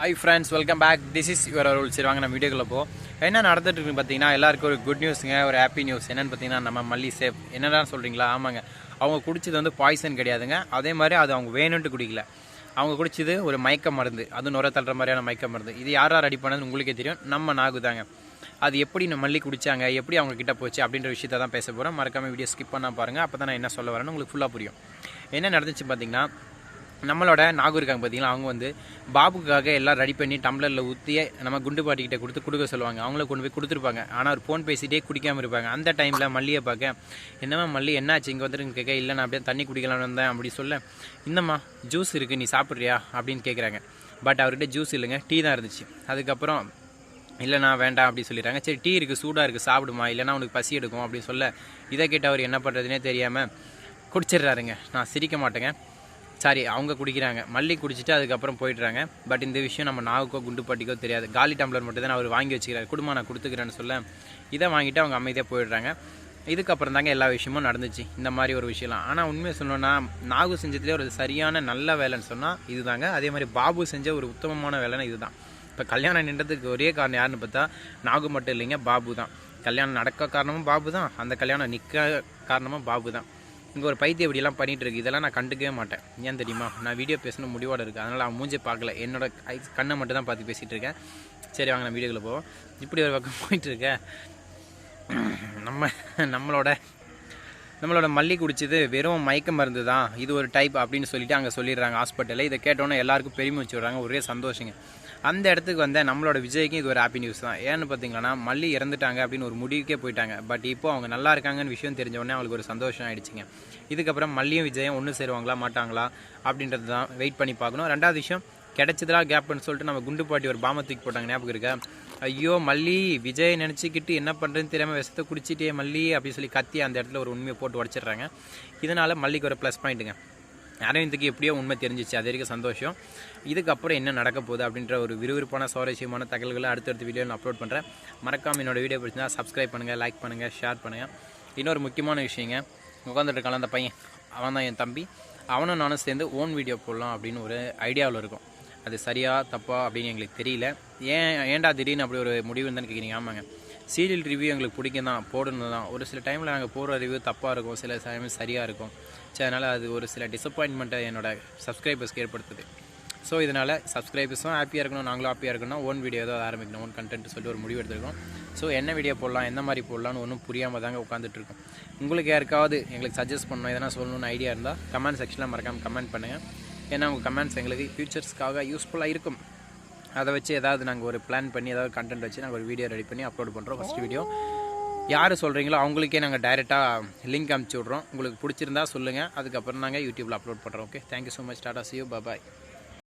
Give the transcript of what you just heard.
Hi friends welcome back this is your rule சரி வாங்க நம்ம வீடியோக்குள்ள போ என்ன நடந்துட்டு இருக்கு பார்த்தீங்கன்னா எல்லாருக்கும் ஒரு குட் நியூஸுங்க ஒரு ஹாப்பி நியூஸ் என்னென்னு பார்த்தீங்கன்னா நம்ம மல்லி சேஃப் என்னடா சொல்கிறீங்களா ஆமாங்க. அவங்க குடிச்சது வந்து பாய்சன் கிடையாதுங்க. அதே மாதிரி அது அவங்க வேணும்ட்டு குடிக்கல. அவங்க குடிச்சது ஒரு மயக்க மருந்து. அது நுர தள்ளுற மாதிரியான மயக்க மருந்து. இது யார் யார் ரெடி பண்ணது உங்களுக்கே தெரியும். நம்ம நாகுதாங்க அது எப்படி நம்ம மல்லி குடித்தாங்க எப்படி அவங்க கிட்ட போச்சு? அப்படின்ற விஷயத்த தான் பேச போகிறோம் மறக்காமல் வீடியோ ஸ்கிப் பண்ணால் பாருங்கள் அப்போ தான் நான் என்ன சொல்ல வரேன்னு உங்களுக்கு ஃபுல்லாக புரியும். என்ன நடந்துச்சு பார்த்தீங்கன்னா நம்மளோட நாகூர் இருக்காங்க பார்த்தீங்களா அவங்க வந்து பாபுக்காக எல்லாம் ரெடி பண்ணி டம்ளரில் ஊற்றியே நம்ம குண்டு பாட்டிக்கிட்ட கொடுத்து கொடுக்க சொல்லுவாங்க. அவங்கள கொண்டு போய் கொடுத்துருப்பாங்க. ஆனால் அவர் ஃபோன் பேசிகிட்டே குடிக்காமல் இருப்பாங்க. அந்த டைமில் மல்லியை பார்க்க என்னம்மா மல்லி என்னாச்சு? இங்கே வந்துருங்க கேட்க இல்லை நான் அப்படியே தண்ணி குடிக்கலாம்னு வந்தேன். அப்படி சொல்ல இந்தம்மா ஜூஸ் இருக்குது நீ சாப்பிட்றியா? அப்படின்னு கேட்குறாங்க பட் அவர்கிட்ட ஜூஸ் இல்லைங்க டீ தான் இருந்துச்சு. அதுக்கப்புறம் இல்லைண்ணா வேண்டாம் அப்படி சொல்லிடுறாங்க. சரி டீ இருக்குது சூடாக இருக்குது சாப்பிடுமா? இல்லைன்னா உனக்கு பசி எடுக்கும் அப்படின்னு சொல்ல இதை கேட்டு அவர் என்ன பண்ணுறதுனே தெரியாமல் குடிச்சிடுறாருங்க. நான் சிரிக்க மாட்டேங்க. சாரி அவங்க குடிக்கிறாங்க. மல்லி குடிச்சிட்டு அதுக்கப்புறம் போயிடுறாங்க. பட் இந்த விஷயம் நம்ம நாவுக்கோ குண்டுப்பாட்டிக்கோ தெரியாது. காலி டம்ளர் மட்டும் தான் அவர் வாங்கி வச்சுக்கிறார். குடும்பம் நான் கொடுத்துக்கிறேன்னு சொல்ல இதை வாங்கிட்டு அவங்க அமைதியாக போயிடுறாங்க. இதுக்கப்புறம் தாங்க எல்லா விஷயமும் நடந்துச்சு. இந்த மாதிரி ஒரு விஷயம்லாம். ஆனால் உண்மையை சொல்லணும்னா நாகு செஞ்சதுலேயே ஒரு சரியான நல்ல வேலைன்னு சொன்னால் இதுதாங்க. அதே மாதிரி பாபு செஞ்ச ஒரு உத்தமமான வேலைன்னு இதுதான். இப்போ கல்யாணம் நின்றதுக்கு ஒரே காரணம் யாருன்னு பார்த்தா நாகு மட்டும் இல்லைங்க பாபு தான். கல்யாணம் நடக்க காரணமும் பாபு தான். அந்த கல்யாணம் நிற்க காரணமும் பாபு தான். இங்கே ஒரு பைத்தியம் இப்படிலாம் பண்ணிட்டு இருக்கு இதெல்லாம் நான் கண்டுக்கவே மாட்டேன். ஏன் தெரியுமா? நான் வீடியோ பேசணும் முடிவோட இருக்குது அதனால் அவன் மூஞ்சே பார்க்கல. என்னோட கண்ணை மட்டும் தான் பார்த்து பேசிகிட்டு இருக்கேன். சரி வாங்க நான் வீடியோக்குள்ளே போவோம். இப்படி ஒரு பக்கம் போயிட்டுருக்கேன் நம்ம நம்மளோட நம்மளோட மல்லி குடிச்சது வெறும் மயக்க மருந்து தான். இது ஒரு டைப் அப்படின்னு சொல்லிட்டு அங்கே சொல்லிடுறாங்க ஹாஸ்பிட்டலில் இதை கேட்டோன்னே எல்லாருக்கும் பெருமை வச்சு விடுறாங்க. ஒரே சந்தோஷங்க. அந்த இடத்துக்கு வந்த நம்மளோட விஜய்க்கும் இது ஒரு ஹாப்பி நியூஸ் தான். ஏன்னு பார்த்தீங்கன்னா மல்லி இறந்துட்டாங்க அப்படின்னு ஒரு முடிவுக்கே போயிட்டாங்க. பட் இப்போ அவங்க நல்லா இருக்காங்கன்னு விஷயம் தெரிஞ்ச உடனே அவங்களுக்கு ஒரு சந்தோஷம் ஆயிடுச்சுங்க. இதுக்கப்புறம் மல்லியும் விஜயும் ஒன்று சேருவாங்களா மாட்டாங்களா அப்படின்றது தான் வெயிட் பண்ணி பார்க்கணும். ரெண்டாவது விஷயம் கிடைச்சதுலாம் கேப்னு சொல்லிட்டு நம்ம குண்டு பாட்டி ஒரு பாம தூக்கி போட்டாங்க ஞாபகம் இருக்கா? ஐயோ மல்லி விஜய் நினச்சிக்கிட்டு என்ன பண்ணுறதுன்னு தெரியாமல் விஷத்தை குடிச்சிட்டே மல்லி அப்படின்னு சொல்லி கத்தி அந்த இடத்துல ஒரு உண்மையை போட்டு உடச்சிடுறாங்க. இதனால் மல்லிக்கு ஒரு ப்ளஸ் பாயிண்ட்டுங்க அரவிந்துக்கு எப்படியோ உண்மை தெரிஞ்சிச்சு. அது வரைக்கும் சந்தோஷம். இதுக்கப்புறம் என்ன நடக்க போகுது அப்படின்ற ஒரு விறுவிறுப்பான சுவாரஸ்யமான தகவல்களை அடுத்தடுத்த வீடியோ நான் அப்லோட் பண்ணுறேன் மறக்காம என்னோட வீடியோ பிடிச்சிருந்தா சப்ஸ்கிரைப் பண்ணுங்கள் லைக் பண்ணுங்கள் ஷேர் பண்ணுங்கள் இன்னொரு முக்கியமான விஷயங்க உட்காந்துட்டு இருக்கான அந்த பையன். அவன் தான் என் தம்பி. அவனும் நானும் சேர்ந்து ஓன் வீடியோ போடலாம் அப்படின்னு ஒரு ஐடியாவில் இருக்கும். அது சரியா தப்பா அப்படின்னு எங்களுக்கு தெரியல. ஏன் ஏன்டா திடீர்னு அப்படி ஒரு முடிவு இருந்தான்னு கேட்குறீங்க ஆமாங்க. சீரியல் ரிவ்யூ எங்களுக்கு பிடிக்கும் தான் போடணும் தான் ஒரு சில டைமில் நாங்கள் போடுற ரிவ்யூ தப்பாக இருக்கும் சில டைம் சரியாக இருக்கும். ஸோ அதனால் அது ஒரு சில டிசப்பாயின்மெண்ட்டை என்னோட சப்ஸ்கிரைபர்ஸ்க்கு ஏற்படுத்துது. ஸோ இதனால் சப்ஸ்கிரைபர்ஸும் ஹாப்பியாக இருக்கணும் நாங்களும் ஹாப்பியாக இருக்கணும் ஓன் வீடியோ ஏதாவது ஆரம்பிக்கணும் ஓன் கண்டென்ட் சொல்லி ஒரு முடிவு எடுத்துருக்கோம். ஸோ என்ன வீடியோ போடலாம் எந்த மாதிரி போடலாம்னு ஒன்றும் புரியாமல் தாங்க உட்காந்துட்டு இருக்கோம். உங்களுக்கு யாருக்காவது எங்களுக்கு சஜஸ்ட் பண்ணணும் எதனா சொல்லணும்னு ஐடியா இருந்தால் கமெண்ட் செக்ஷனில் மறக்காமல் கமெண்ட் பண்ணுங்கள் ஏன்னா உங்கள் கமெண்ட்ஸ் எங்களுக்கு ஃபியூச்சர்ஸ்க்காக யூஸ்ஃபுல்லாக இருக்கும். அதை வச்சு ஏதாவது நாங்கள் ஒரு பிளான் பண்ணி ஏதாவது கண்டென்ட் வச்சு நாங்கள் ஒரு வீடியோ ரெடி பண்ணி அப்லோட் பண்ணுறோம் ஃபஸ்ட் வீடியோ யார் சொல்கிறீங்களோ அவங்களுக்கே நாங்கள் டைரெக்டாக லிங்க் அனுப்பிச்சி விட்றோம். உங்களுக்கு பிடிச்சிருந்தா சொல்லுங்கள் அதுக்கப்புறம் நாங்கள் யூடியூப்பில் அப்லோட் பண்ணுறோம் okay thank you so much tata see you bye